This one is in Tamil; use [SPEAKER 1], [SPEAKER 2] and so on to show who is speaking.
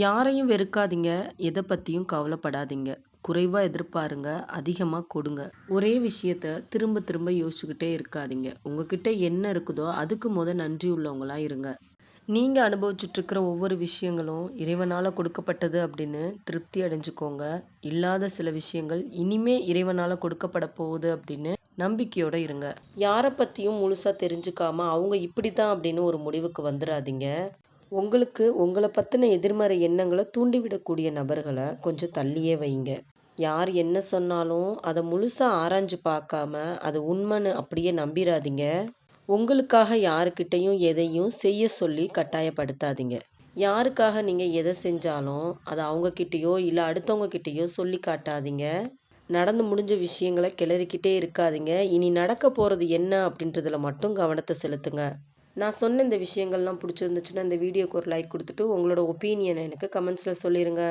[SPEAKER 1] யாரையும் வெறுக்காதீங்க. எதை பற்றியும் கவலைப்படாதீங்க. குறைவாக எதிர்பாருங்க. அதிகமாக கொடுங்க. ஒரே விஷயத்த திரும்ப திரும்ப யோசிச்சுக்கிட்டே இருக்காதீங்க. உங்ககிட்ட என்ன இருக்குதோ அதுக்கு முத நன்றி உள்ளவங்களா இருங்க. நீங்கள் அனுபவிச்சுட்ருக்கிற ஒவ்வொரு விஷயங்களும் இறைவனால் கொடுக்கப்பட்டது அப்படின்னு திருப்தி அடைஞ்சுக்கோங்க. இல்லாத சில விஷயங்கள் இனிமே இறைவனால் கொடுக்கப்பட போகுது அப்படின்னு நம்பிக்கையோடு இருங்க. யாரை பற்றியும் முழுசாக தெரிஞ்சுக்காமல் அவங்க இப்படி தான் அப்படின்னு ஒரு முடிவுக்கு வந்துடாதீங்க உங்களுக்கு உங்களை பற்றின எதிர்மறை எண்ணங்களை தூண்டிவிடக்கூடிய நபர்களை கொஞ்சம் தள்ளியே வைங்க. யார் என்ன சொன்னாலும் அதை முழுசாக ஆராய்ஞ்சு பார்க்காம, அது உண்மைன்னு அப்படியே நம்பிராதீங்க. உங்களுக்காக யாருக்கிட்டையும் எதையும் செய்ய சொல்லி கட்டாயப்படுத்தாதீங்க. யாருக்காக நீங்கள் எதை செஞ்சாலும் அதை அவங்கக்கிட்டேயோ இல்லை அடுத்தவங்கக்கிட்டேயோ சொல்லி காட்டாதீங்க. நடந்து முடிஞ்ச விஷயங்களை கிளறிக்கிட்டே இருக்காதீங்க. இனி நடக்க போகிறது என்ன அப்படின்றதுல மட்டும் கவனத்தை செலுத்துங்க. நான் சொன்ன இந்த விஷயங்கள்லாம் பிடிச்சிருந்துச்சுன்னா இந்த வீடியோக்கு ஒரு லைக் கொடுத்துட்டு உங்களோட ஒப்பீனியனை எனக்கு கமெண்ட்ஸில் சொல்லிருங்க.